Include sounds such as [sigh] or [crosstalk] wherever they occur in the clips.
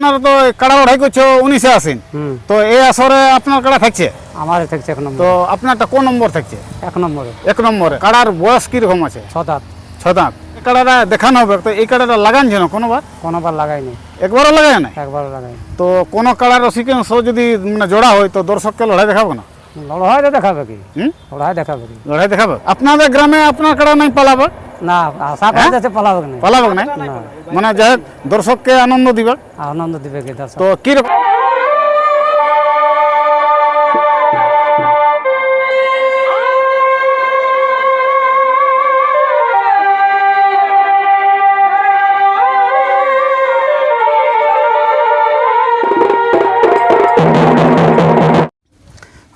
আপনারা তো কাড়া লড়াই করছ উনিশে আসেন তো এই আসরে আপনার কাড়া থাকছে? আমারই থাকছে এক নম্বর। তো আপনারটা কোন নম্বর থাকছে? এক নম্বরে। এক নম্বরে। কাড়ার বয়স কীরকম আছে? ছ দাঁত ছ দাঁত এই কাড়াটা দেখানো হবে তো এই কাড়াটা লাগানছে না কোনোবার। কোনোবার লাগাইনি। একবারও লাগায় না একবার লাগাইনি। তো কোনো কাড়ার রসিকেন্স যদি মানে জোড়া হয় তো দর্শককে লড়াই দেখাবো না? লড়াই দেখাবে কি? লড়াই দেখাবে কি? লড়াই দেখাবে। আপনাদের গ্রামে আপনার কাড়া নাই পালাবে না আশা করা যাচ্ছে পালাবে কি না পালাবে নাই? না। মানে যাই দর্শককে আনন্দ দিবে। আনন্দ দিবে কি দর্শক? তো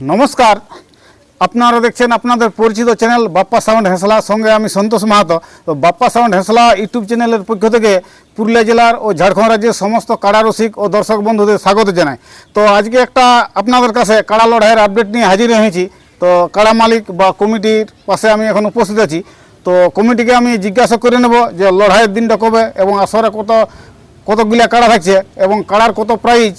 নমস্কার। আপনারা দেখছেন আপনাদের পরিচিত চ্যানেল বাপ্পা সাউন্ড হেসলা। সঙ্গে আমি সন্তোষ মাহাতো। তো বাপ্পা সাউন্ড হেসলা ইউটিউব চ্যানেলের পক্ষ থেকে পুরুলিয়া জেলার ও ঝাড়খণ্ড রাজ্যের সমস্ত কাড়া রসিক ও দর্শক বন্ধুদের স্বাগত জানাই। তো আজকে একটা আপনাদের কাছে কাড়া লড়াইয়ের আপডেট নিয়ে হাজির হয়েছি। তো কাড়া মালিক বা কমিটির পাশে আমি এখন উপস্থিত আছি। তো কমিটিকে আমি জিজ্ঞাসা করে নেব যে লড়াইয়ের দিনটা কবে এবং আসরে কত কতগুলা কাড়া থাকছে এবং কাড়ার কত প্রাইজ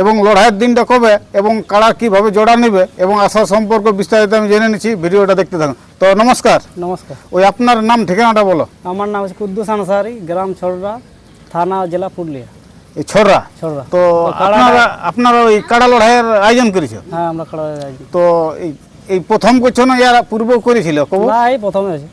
এবং লড়াইয়ের দিনটা কবে এবং কারা কীভাবে জোড়া নেবে এবং আসার সম্পর্ক বিস্তারিত আমি জেনে নিচ্ছি ভিডিওটা দেখতে থাকুন। তো নমস্কার। নমস্কার। ওই আপনার নাম ঠিকানাটা বলো। আমার নাম হচ্ছে কুদ্দুস আনসারি গ্রাম ছড়রা থানা জেলা পুরুলিয়া। এই ছড়রা? ছড়রা। তো আপনারা আপনারা ওই কাড়া লড়াইয়ের আয়োজন করেছে? হ্যাঁ আমরা খেলা যাই তো এই এই প্রথম করছ না ইয়ার পূর্ব করেছিল না এই প্রথমে হয়েছে।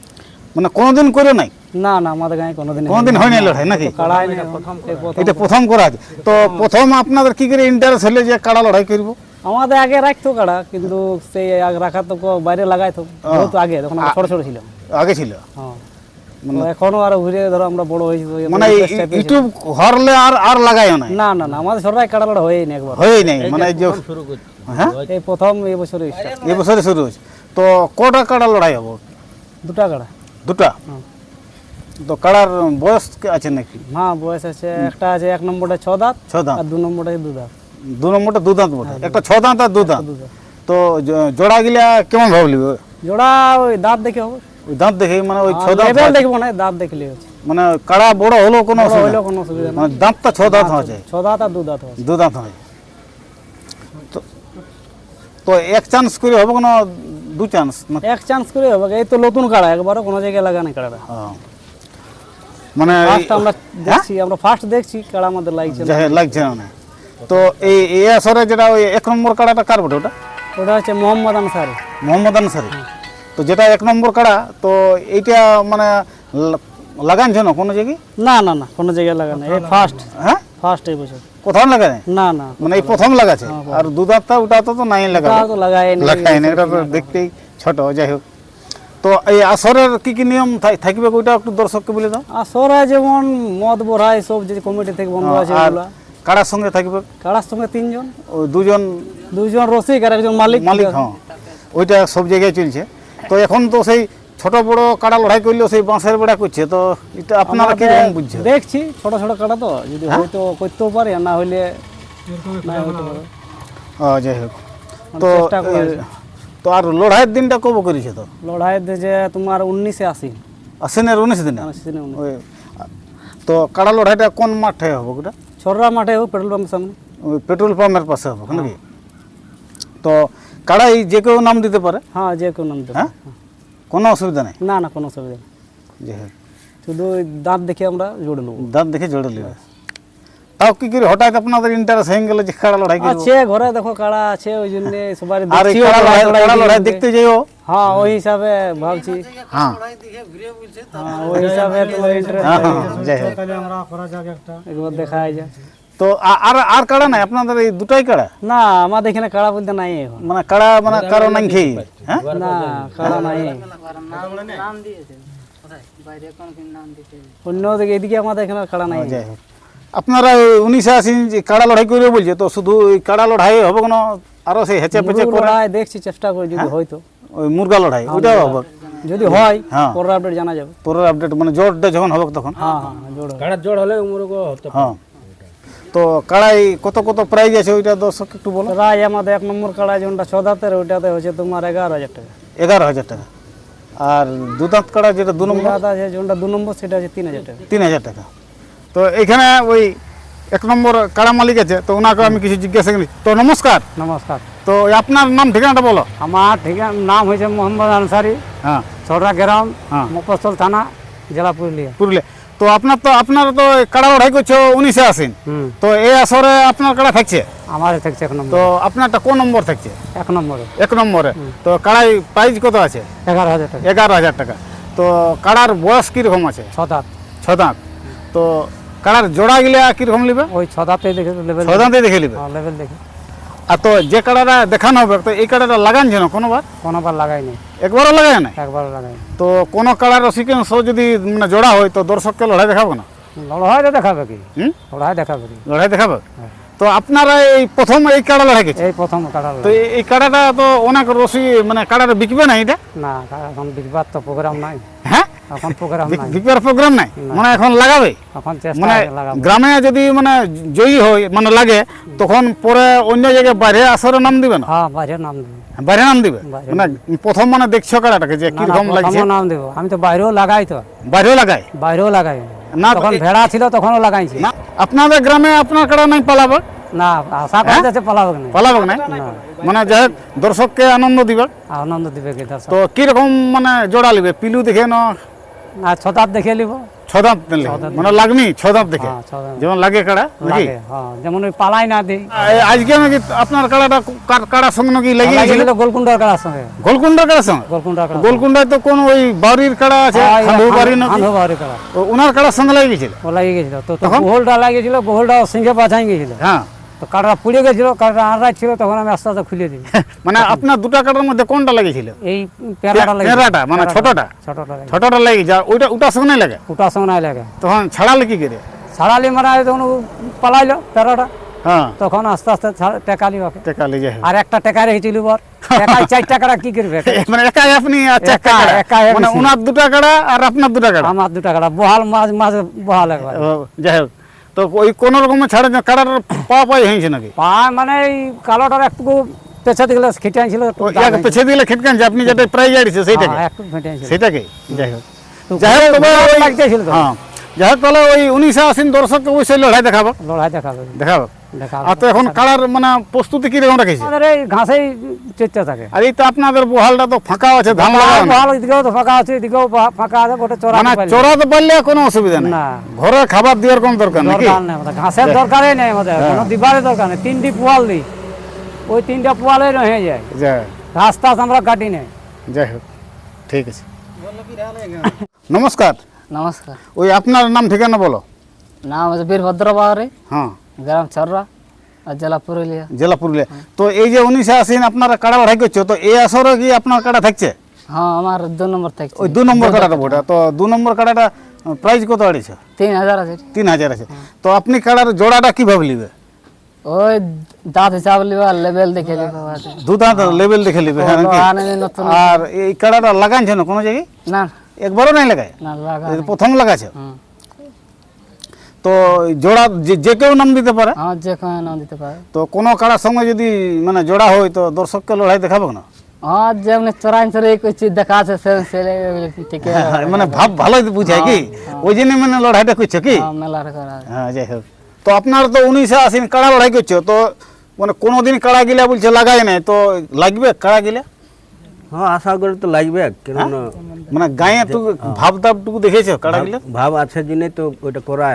মানে কোনোদিন করে নাই? না না আমাদের গায়ে কোনোদিন কোনোদিন হয়নি। লড়াই নাকি? কাড়াই প্রথম এই প্রথম এটা প্রথম করা আছে। তো প্রথম আপনাদের কি করে ইন্টারেস্ট হলে যে কাড়া লড়াই করব? আমাদের আগে রাখতো কাড়া কিন্তু সেই আগে রাখা তো কো- বাইরে লাগাইতো বহুত আগে তখন ছোট ছোট ছিলাম। আগে ছিল? হ্যাঁ। এখনও আর ঘুরে ধরো আমরা বড় হয়েছি মানে ছিল। ইউটিউব হরলে আর আর লাগাইও নাই? না না না আমাদের সরাই কাড়া লড়া হয়ই না একবার। হয়েই নাই মানে যে হ্যাঁ? এই প্রথম এই বছর। এই বছরে শুরু হয়েছে। তো কটা কাড়া লড়াই হব? দুটা কাড়া। দুটা? হুম। তো কাড়ার বয়স আছে নাকি? হ্যাঁ বয়স আছে একটা আছে এক নম্বরটা ছ দাঁত ছ দাঁত। আর দু নম্বরটা দু দাঁত। দু নম্বরটা দু দাঁত বটে। একটা ছ দাঁত আর দু দাঁত। তো জোড়া গিলা কেমন ভাবলি জোড়া ওই দাঁত দেখে হবে। ওই দাঁত দেখে মানে ওই ছ দাঁত লেভেল দেখব না দাঁত দেখলে মানে কাড়া বড় হলো কোনো অসুবিধা কোনো অসুবিধা মানে দাঁতটা ছ দাঁত যায় ছ দাঁত আর দু দাঁত হবে দু দাঁত হয়। তো তো এক চান্স করে হবে কোনো দু চান্স এক চান্স করে হবে। এই তো নতুন কাড়া একবারও কোনো জায়গায় লাগানো কাড়াটা হ্যাঁ। মানে আমরা দেখছি আমরা ফার্স্ট দেখছি কাড়া আমাদের লাগছে না। লাগছে না মানে। তো এই এই আসরে যেটা ওই এক নম্বর কাড়াটা কার বটে ওটা? ওটা হচ্ছে মোহাম্মদ আনসারি। মোহাম্মদ আনসারি। তো যেটা এক নম্বর কাড়া তো এইটা মানে লাগানছে না কোনো জায়গায়? না না না কোনো জায়গায় লাগানো এই ফার্স্ট হ্যাঁ? ফার্স্ট এই বছর। কোথাও লাগায় না না। মানে এই প্রথম লাগাছে। আর দুধারটা ওটা তো নাই লাগায় তো দেখতেই ছোট যাই হোক। তো এই আসরের কি কি নিয়ম থাকবে ওইটা একটু দর্শককে বলে দাও। আর সরা যেমন মদ বড়াই সব যে কমিটি থেকে বন্ধ আছে কাড়ার সঙ্গে থাকবে? কাড়ার সঙ্গে তিনজন। ওই দুজন? দুইজন রসিক আর একজন মালিক। মালিক হ্যাঁ। ওইটা সব জায়গায় চলছে। তো এখন তো সেই ছোট বড় কাড়া লড়াই করলেও সেই বাঁশের বেড়া করছে। তো এটা আপনারা কি রকম বুঝছে দেখছি ছোট ছোট কাটা তো। যদি হয়তো করতেও পারে না হইলে যাই হোক। তো চেষ্টা করা এই- তো আর লড়াইয়ের দিনটা কবে করেছে তো লড়াই যে তোমার উনিশে আসি আশ্বিনের উনিশ দিনে সিজনে উনিশ। ওই তো কাড়া লড়াইটা কোন মাঠে হবে ওটা ছড়রা মাঠে হোক পেট্রোল পাম্পের সামনে ওই পেট্রোল পাম্পের পাশে হবে নাকি তো কাড়াই যে কেউ নাম দিতে পারে হ্যাঁ যে কোনো নাম দেবে। হ্যাঁ কোনো অসুবিধা নেই না না কোনো অসুবিধা নেই যাই হোক শুধু ওই দাঁত দেখে আমরা জোড়ে নেব দাঁত দেখে জড়ে নেবে তাও কি করে? হঠাৎ আপনাদের ইন্টারেস্ট হয়ে গেল যে কাড়া লড়াই আছে ঘরে দেখো কাড়া আছে ওই জন্য সবাই আর এই কাড়া লড়াই লড়াই কাড়া লড়াই দেখতে যাইও হ্যাঁ ওই হিসাবে ভাবছি। হ্যাঁ। হ্যাঁ ওই হিসাবে তোমার হ্যাঁ হ্যাঁ যাই হোক। একবার দেখা যায় তো আর আর কাড়া নাই? আপনাদের এই দুটাই কাড়া? না আমাদের এখানে কাড়া বলতে নাই এখন। মানে কাড়া মানে কারও নাই খেয়ে। হ্যাঁ? না কাড়া নাই। অন্য দিকে এদিকে আমাদের এখানে কাড়া নাই। যাই হোক। আপনারা উনিশে আশি যে কাড়া লড়াই করবে বলছে তো শুধু ওই কাড়া লড়াই হবে কোনো আরও সেই হেঁচে পেঁচে করে লড়াই দেখছি চেষ্টা করে যদি হয়তো ওই মুরগা লড়াই ওইটাও হবে। যদি হয় হ্যাঁ। পরের আপডেট জানা যাবে। পরের আপডেট মানে জোরটা যখন হবে তখন। হ্যাঁ হ্যাঁ জোড় হলে মুরগ হতে হ্যাঁ। তো কাড়াই কত কত প্রাইজ আছে ওইটা দর্শক একটু বলো? রায় আমাদের এক নম্বর কাড়া যেটা ছ দাঁতের ওইটাতে হচ্ছে তোমার এগারো হাজার টাকা। এগারো হাজার টাকা। আর দু দাঁত কাড়া যেটা দু নম্বর? আছে যেটা দু নম্বর সেটা আছে তিন হাজার টাকা। তিন হাজার টাকা। তো এখানে ওই এক নম্বর কাড়া মালিক আছে? তো ওনাকে আমি কিছু জিজ্ঞাসা করি। তো নমস্কার। নমস্কার। তো আপনার নাম ঠিকানাটা বলো। আমার ঠিকানা নাম হয়েছে মোহাম্মদ আনসারি। হ্যাঁ। ছড়া গ্রাম হ্যাঁ। মফসল থানা জেলা পুরুলিয়া। পুরুলিয়া। তো আপনার তো আপনার তো কাড়া লড়াই করছে উনিশে আসেন তো এই আসরে আপনার কাড়া থাকছে? আমার থাকছে এক নম্বর। তো আপনারটা কোন নম্বর থাকছে? এক নম্বরে। এক নম্বরে। তো কাড়াই প্রাইস কত আছে? এগারো হাজার টাকা। এগারো হাজার টাকা। তো কাড়ার বয়স কীরকম আছে? ছ দাঁত ছ দাঁত তো কাড়ার জোড়া গিলা কীরকম নেবে? ওই ছ দাঁতেই দেখে লেভেল ছ দাঁতে দেখে নিবে? লেভেল দেখে। আর তো যে কাড়াটা দেখানো হবে তো এই কাড়াটা লাগানছে না কোনোবার কোনোবার লাগাইনি একবারও লাগায় না একবার লাগাইনি তো কোনো কাড়ার রসিকেন্স যদি মানে জোড়া হয় তো দর্শককে লড়াই দেখাবো না? লড়াই দেখাবে কি? হুম? লড়াই দেখাবে কি? লড়াই দেখাবে? তো আপনারা এই প্রথম এই কাড়া লড়াই গেছে এই প্রথম কাটা তো এই- এই কাড়াটা তো অনেক রসি মানে কাড়াটা বিকবে না এটা? না এখন বিকবার তো প্রোগ্রাম নাই। হ্যাঁ? এখন প্রোগ্রাম নাই। বিকবার প্রোগ্রাম নাই? মানে এখন লাগাবে? এখন মানে গ্রামে যদি মানে জয়ী হয় মানে লাগে তখন পরে অন্য জায়গায় বাইরে আসরে নাম দিবে না? হ্যাঁ বাইরের নাম দেবো। বাইরে নাম দিবে? মানে প্রথম মানে দেখছ কাড়াটাকে যে না, কীরকম লাগছে? নাম দেবো। আমি তো বাইরেও লাগাই তো। বাইরেও লাগায়? বাইরেও লাগাই। না তখন ভেড়া ছিল তখনও লাগাইছি। আপনাদের গ্রামে আপনার কাড়া নাই পালাবে? না আশা করা যাচ্ছে পালাবে না পালাবে না। মানে যাই দর্শককে আনন্দ দিবে। আনন্দ দিবে কি তো কীরকম মানে জোড়া লিবে পিলু দেখে না না ছতাপ দেখে নিব ছদাঁত নিলে মানে লাগনি? ছদাঁত দেখে? হ্যাঁ যেমন লাগে কাড়া নাকি? হ্যাঁ যেমন ওই পালাই না দিই। আজকে নাকি আপনার কাড়াটা কাড়ার সঙ্গে নাকি লেগেছিল লাগিয়েছিল গোলকুন্ডার কাড়ার সঙ্গে। গোলকুন্ডার কাড়ার সঙ্গে? গোলকুন্ডার কাড়া গোলকুন্ডায় তো কোন ওই বাউরির কাড়া আছে খান্ডু বাড়ি আন্ধো বাড়ি কাড়া। ওনার কাড়ার সঙ্গে লেগে গেছিল? ও লাগিয়ে গেছিল। তো লাগিয়েছিল গোহলটা সিংহে বাঁচাই গেছিল। হ্যাঁ। তো কাড়া পুড়ে গেছিল কাড়া আড়াই ছিল তখন আমি আস্তে আস্তে খুলে দিই। [laughs] মানে আপনার দুটা কাড়ার মধ্যে কোনটা লেগেছিল? এই পেয়ারাটা লাগে পেয়ারাটা, মানে ছোটটা? ছোটটা ছোটটা লেগে যা ওইটা ওটার সঙ্গে লাগে? ওটার সঙ্গে লাগে। তখন ছাড়ালে কি করে? ছাড়ালি মারা তখন পালাইলো পেয়ারাটা। হ্যাঁ। তখন আস্তে আস্তে টেকালি ওকে। টেকা লেগে যায় আর একটা টেকা রেখেছিল বর। টেকায় চার টাকাটা কি করবে [laughs] মানে একাই আপনি আচ্ছা একা, একাই মানে ছি। ওনার দুটা কাড়া আর আপনার দুটা কাড়া? আমার দুটা কাটা বহাল মাঝ মাঝে বহাল যাই হোক। তো ওই কোন রকমের ছাড়া কাটার পা পাই হয়েছে নাকি? পা মানে এই কালোটার একটু পেছা দিলে খেটে আনছিল ইয়াকে দিলে খেটকান যে আপনি যেটা প্রাইজ আড়িছে সেইটাকে? হ্যাঁ, আনছিল। সেটাকে যাই হোক। যাই হোক লাগতেছিল হ্যাঁ। যাই হোক তাহলে ওই উনিশে আসেন দর্শককে অবশ্যই লড়াই দেখাবো। লড়াই দেখাবে দেখাবো। দেখাবে। আর তো এখন কাড়ার মানে প্রস্তুতি কীরকম রেখেছে আমাদের এই ঘাসেই চেষ্টা থাকে। আর এই তো আপনাদের বহালটা তো ফাঁকা আছে ধান লাগানো। বহাল এদিকেও তো ফাঁকা আছে এদিকেও ফাঁকা আছে গোটে চড়া মানে চড়াতে পারলে কোনো অসুবিধা নেই। না। ঘরে খাবার দেওয়ার কোনো দরকার নেই আমাদের ঘাসের দরকারই নেই আমাদের হ্যাঁ। কোনো দরকার নেই। তিনটি পোয়াল দিই। ওই তিনটা পোয়ালে রয়ে যায়। যাই ঘাস টাস আমরা কাটি নেই। যাই হোক ঠিক আছে। নমস্কার। নমস্কার। ওই আপনার নাম ঠিকানা বলো। নাম হচ্ছে বীরভদ্র বাহারি হ্যাঁ। গ্রাম চররা আর জেলা পুরুলিয়া। জেলা পুরুলিয়া। তো এই যে উনিশে আসেন আপনারা কাড়া লড়াই করছ তো এই আসরে কি আপনার কাড়া থাকছে? হ্যাঁ আমার দু নম্বর থাকছে। ওই দু নম্বর কাড়াটা ওটা তো দু নম্বর কাড়াটা প্রাইস কত আড়িছে তিন হাজার আছে। তিন হাজার আছে। তো আপনি কাড়ার জোড়াটা কীভাবে নিবে? ওই দাঁত হিসাব লিবা লেভেল দেখে লিবা দু দাঁত লেভেল দেখে নিবে হ্যাঁ আর এই কাড়াটা লাগানছে না কোনো জায়গায়? না। একবারও নাই লাগায়? না লাগা প্রথম লাগাছে। তো জোড়া যে কেউ নাম দিতে পারে। আমার যে কোনো নাম দিতে পারে। তো কোনো কাড়ার সঙ্গে যদি মানে জোড়া হয় তো দর্শককে লড়াই দেখাবে না? হ্যাঁ যেমনি চোরাই চোরাই চিজ দেখা আছে সে সেলে ঠিক মানে ভাব ভালোই বুঝায় কি? ওই জন্য মানে লড়াইটা করছ কি? হ্যাঁ হ্যাঁ যাই হোক। তো আপনার তো উনিশে আসেন কাড়া লড়াই করছ? তো মানে কোনোদিন কাড়া গিলা বলছে লাগাই নাই তো লাগবে কাড়া গিলা? হ্যাঁ আশা করি তো লাগবে কেননা মানে গায়ে টুকু ভাব দাবটুকু দেখেছ কাড়া ভাব আছে জেনে তো ওইটা করা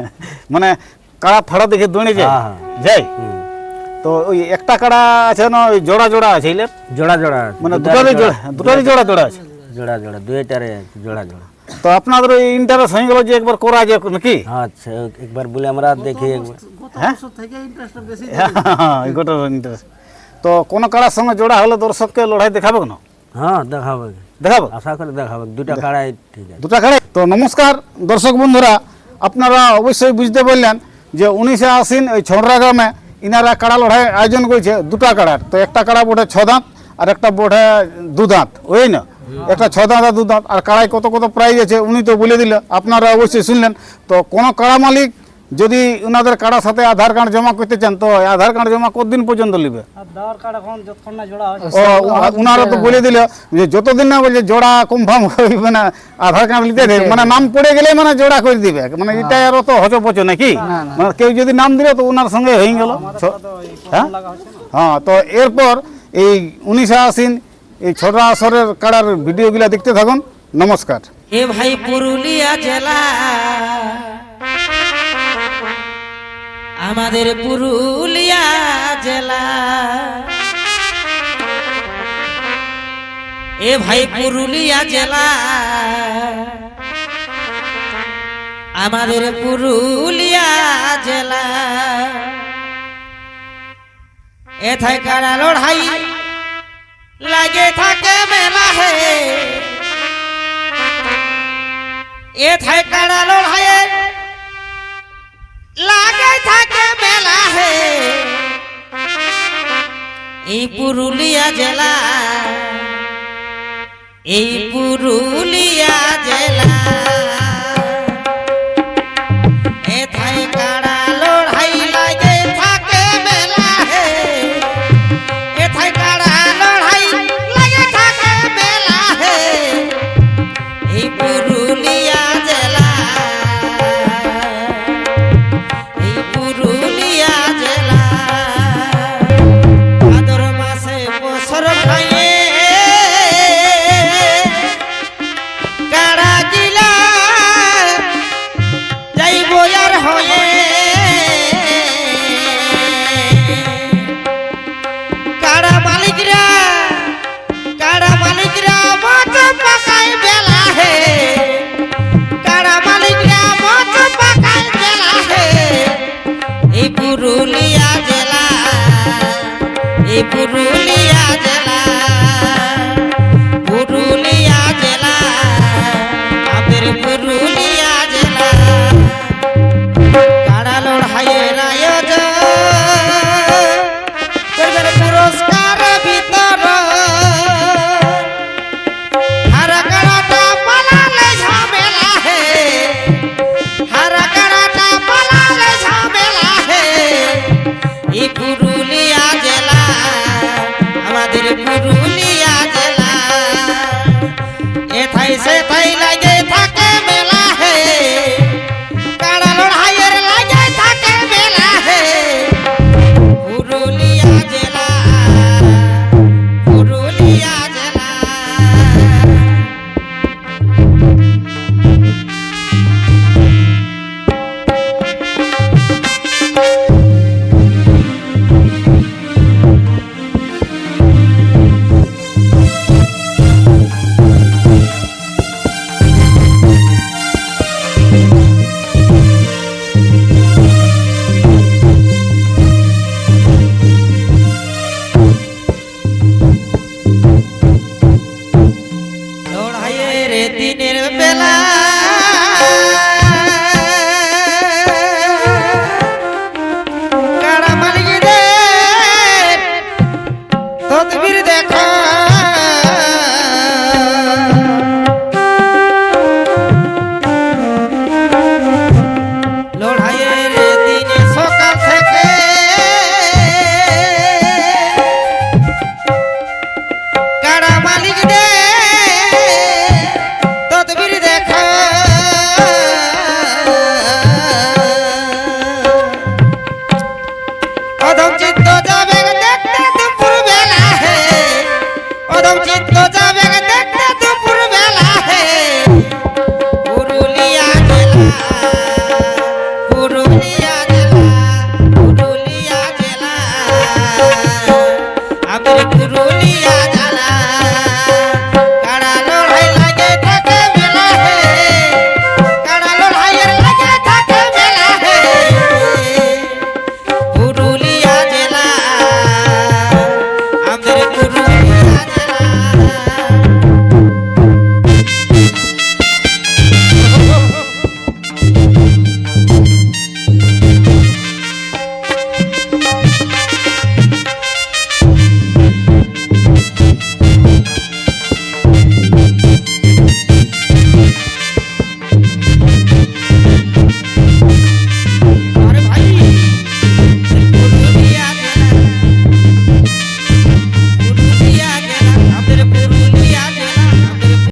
[laughs] মানে কাড়া ফাড়া দেখে দৌড়ে যায়? হ্যাঁ, যাই তো ওই একটা কাড়া আছে না ওই জোড়া জোড়া আছে এলের জোড়া জোড়া মানে দুটারই জোড়া। দুটারই জোড়া জোড়া আছে? জোড়া জোড়া দুইটারে জোড়া জোড়া। তো আপনাদের ওই ইন্টারেস্ট হয়ে গেল যে একবার করা যায় নাকি? আচ্ছা একবার বলে আমরা দেখি একবার। হ্যাঁ? হ্যাঁ, ইন্টারেস্ট তো কোন কাড়ার সঙ্গে জোড়া হলে দর্শককে লড়াই দেখাবে না হ্যাঁ দেখাবে। দেখাবো? আশা করে দেখাবে। দুটা কাড়াই ঠিক আছে। দুটা কাড়াই? তো নমস্কার দর্শক বন্ধুরা আপনারা অবশ্যই বুঝতে পারলেন যে উনিশে আশ্বিন ওই ছড়রা গ্রামে ইনারা কাড়া লড়াই আয়োজন করেছে দুটা কাড়ার। তো একটা কাড়া বোটে ছ দাঁত আর একটা বোটে দু দাঁত ওই না? একটা ছ দাঁত আর দু দাঁত। আর কাড়াই কত কত প্রাইজ আছে উনি তো বলে দিল আপনারা অবশ্যই শুনলেন। তো কোনো কাড়া মালিক যদি ওনাদের কাড়ার সাথে আধার কার্ড জমা করতে চান তো আধার কার্ড জমা কতদিন পর্যন্ত নেবে আর দেওয়ার কার্ড এখন যতক্ষণ না জোড়া হয়। ও ওনারা তো বলে দিল যে যতদিন না বলছে জোড়া কনফার্ম হইবে না আধার কার্ড নিতে দেবে। মানে নাম পড়ে গেলে মানে জোড়া করে দিবে। মানে এটা আর তো হচপচ নাকি? মানে কেউ যদি নাম দিলে তো ওনার সঙ্গে হয়ে গেল। হ্যাঁ? হ্যাঁ তো এরপর এই উনিশে আসিন এই ছোটা আসরের কাড়ার ভিডিওগুলা দেখতে থাকুন। নমস্কার। এ ভাই পুরুলিয়া জেলা। আমাদের পুরুলিয়া জেলা। এ ভাই পুরুলিয়া জেলা। আমাদের পুরুলিয়া জেলা। এথায় কারা লড়াই লাগে থাকে মেলা হে। এ থাই কাড়া এই পুরুলিয়া জেলা। এই পুরুলিয়া জেলা। এই